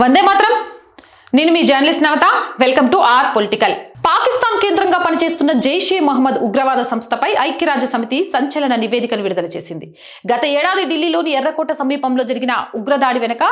వందే మాత్రం. నేను మీ journalist Navata. Welcome to R political. Pakistan కేంద్రంగా పనిచేస్తున్న జైషే మహమ్మద్ ఉగ్రవాద సంస్థపై ఐక్యరాజ్య సమితి సంచలన నివేదికను విడుదల చేసింది. గత ఏడాది ఢిల్లీలోని ఎర్రకోట సమీపంలో జరిగిన ఉగ్రదాడి వెనుక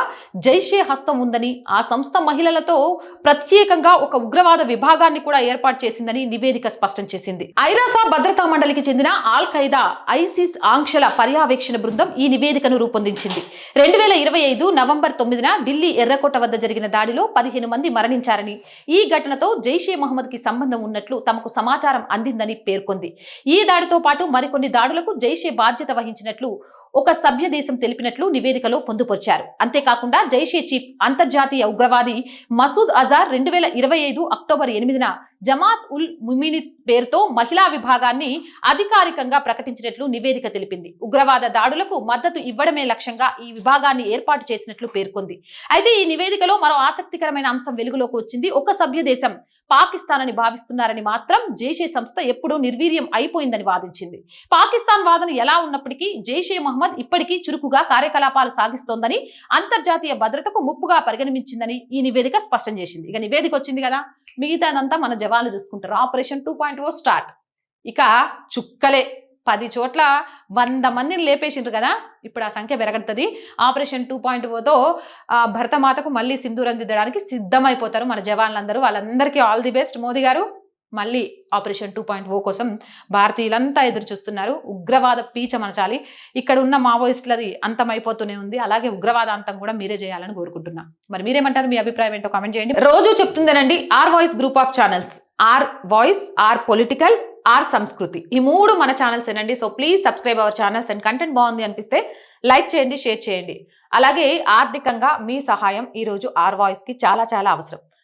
జైషే హస్తం ఉందని ఆ సంస్థ మహిళలతో ప్రత్యేకంగా ఒక ఉగ్రవాద విభాగాన్ని కూడా ఏర్పాటు చేసిందని నివేదిక స్పష్టం చేసింది. ఐరాసా భద్రతా మండలికి చెందిన ఆల్ ఖైదా ఐసిస్ ఆంక్షల పర్యవేక్షణ బృందం ఈ నివేదికను రూపొందించింది. రెండు వేల ఇరవై ఐదు నవంబర్ తొమ్మిదిన ఢిల్లీ ఎర్రకోట వద్ద జరిగిన దాడిలో పదిహేను మంది మరణించారని ఈ ఘటనతో జైషే మహమ్మద్కి సంబంధం ఉన్నట్లు తమకు సమాచారం అందిందని పేర్కొంది. ఈ దాడితో పాటు మరికొన్ని దాడులకు జైషే బాధ్యత వహించినట్లు ఒక సభ్య దేశం తెలిపినట్లు నివేదికలో పొందుపరిచారు. అంతేకాకుండా జైషే చీఫ్ అంతర్జాతీయ ఉగ్రవాది మసూద్ అజార్ రెండు వేల ఇరవై ఐదు అక్టోబర్ ఎనిమిదిన జమాత్ ఉల్ ముమిని పేరుతో మహిళా విభాగాన్ని అధికారికంగా ప్రకటించినట్లు నివేదిక తెలిపింది. ఉగ్రవాద దాడులకు మద్దతు ఇవ్వడమే లక్ష్యంగా ఈ విభాగాన్ని ఏర్పాటు చేసినట్లు పేర్కొంది. అయితే ఈ నివేదికలో మరో ఆసక్తికరమైన అంశం వెలుగులోకి వచ్చింది. ఒక సభ్య దేశం పాకిస్తాన్ అని భావిస్తున్నారని మాత్రం జైషే సంస్థ ఎప్పుడూ నిర్వీర్యం అయిపోయిందని వాదించింది. పాకిస్తాన్ వాదన ఎలా ఉన్నప్పటికీ జైషే మహమ్మద్ ఇప్పటికీ చురుకుగా కార్యకలాపాలు సాగిస్తోందని అంతర్జాతీయ భద్రతకు ముప్పుగా పరిగణించిందని ఈ నివేదిక స్పష్టం చేసింది. ఇక నివేదిక వచ్చింది కదా మిగతాదంతా మన జవాన్లు చూసుకుంటారు. Operation two point O start. ఇక చుక్కలే పది చోట్ల వంద మందిని లేపేసిండ్రు కదా ఇప్పుడు ఆ సంఖ్య పెరగడుతుంది ఆపరేషన్ టూ పాయింట్ ఓతో భరతమాతకు మళ్ళీ సింధూరం దిద్దడానికి సిద్ధమైపోతారు మన జవాన్లందరూ. వాళ్ళందరికీ ఆల్ ది బెస్ట్. మోదీ గారు మళ్ళీ ఆపరేషన్ టూ పాయింట్ ఓ కోసం భారతీయులంతా ఎదురు చూస్తున్నారు. ఉగ్రవాద పీచ మనచాలి ఇక్కడ ఉన్న మావోయిస్టులది అంతమైపోతూనే ఉంది. అలాగే ఉగ్రవాద అంతం కూడా మీరే చేయాలని కోరుకుంటున్నా. మరి మీరేమంటారు? మీ అభిప్రాయం ఏంటో కామెంట్ చేయండి. రోజు చెప్తుందేనండి R voice group of channels. R voice R political R Sanskriti. ఈ మూడు మన ఛానల్స్ ఏనండి so please subscribe our channels and content బాగుంది అనిపిస్తే లైక్ చేయండి షేర్ చేయండి. అలాగే ఆర్థికంగా మీ సహాయం ఈరోజు ఆర్ వాయిస్కి చాలా చాలా అవసరం.